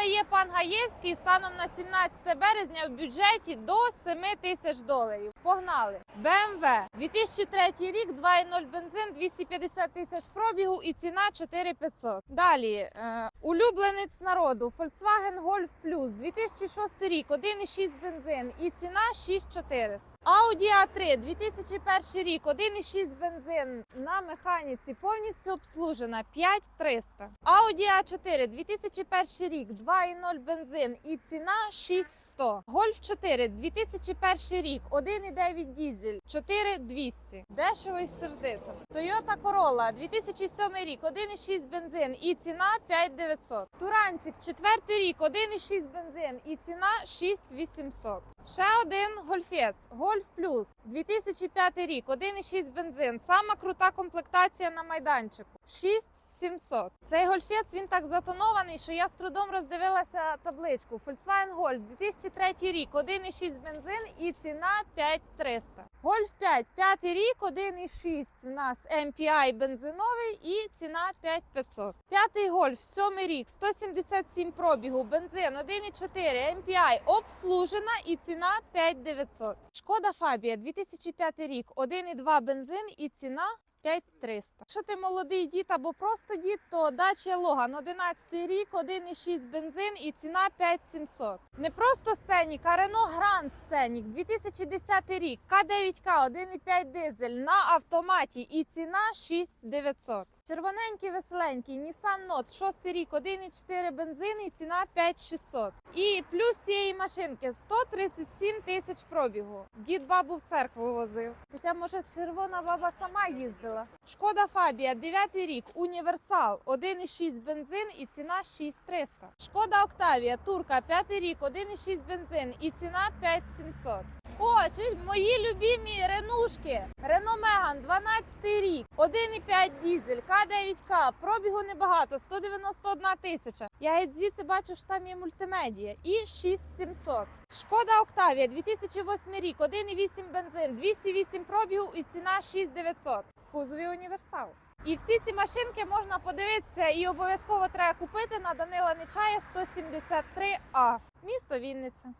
дає пан Гаєвський станом на 17 березня в бюджеті до 7 тисяч доларів. Погнали! BMW 2003 рік, 2.0 бензин, 250 тисяч пробігу і ціна 4500. Далі е, улюбленець народу Volkswagen Golf Plus 2006 рік, 1.6 бензин і ціна 6400. Audi A3 2001 рік, 1.6 бензин на механіці повністю обслужена 5300. Audi A4 2001 рік, 2.0 бензин і ціна 6100. Golf 4 2001 рік, 1.9 дізель 4200. Дешево і сердито. Toyota Corolla 2007 рік, 1.6 бензин і ціна 5900. Туранчик четвертий рік, 1.6 бензин і ціна 6800. Ще один гольфець Golf Plus 2005 рік, 1.6 бензин. Сама крута комплектація на майданчику. 6700. Цей гольфець він так затонований, що я з трудом роздивилася табличку. Volkswagen Golf 2003 рік, 1.6 бензин і ціна 5300. Golf 5, 5 рік, 1.6 в нас MPI бензиновий і ціна 5500. П'ятий Golf, 7 рік, 177 пробігу, бензин 1.4 MPI обслужена і ціна 5900. Шкода Фабія 2005 рік, 1.2 бензин і ціна 5300. Якщо ти молодий дід або просто дід, то дача Логан 11 рік, 1,6 бензин і ціна 5700. Не просто сценік, а Renault Grand Scenic 2010 рік, К9К 1,5 дизель на автоматі і ціна 6900. Червоненький веселенький Nissan Note 6 рік, 1,4 бензин і ціна 5600. І плюс цієї машинки 137 тисяч пробігу. Дід бабу в церкву возив. Хоча, може, червона баба сама їздила. Шкода Фабія, 9 рік, універсал, 1,6 бензин і ціна 6300. Шкода Октавія, турка, 5 рік, 1,6 бензин і ціна 5700. О, чи мої любімі ренушки. Рено Меган, 12 рік, 1,5 дізель, К9К, пробігу небагато, 191 тисяча. Я геть звідси бачу, що там є мультимедія. І 6700. Шкода Октавія, 2008 рік, 1,8 бензин, 208 пробігу і ціна 6900. В кузові універсал. І всі ці машинки можна подивитися і обов'язково треба купити на Данила Нечая 173А. Місто Вінниця.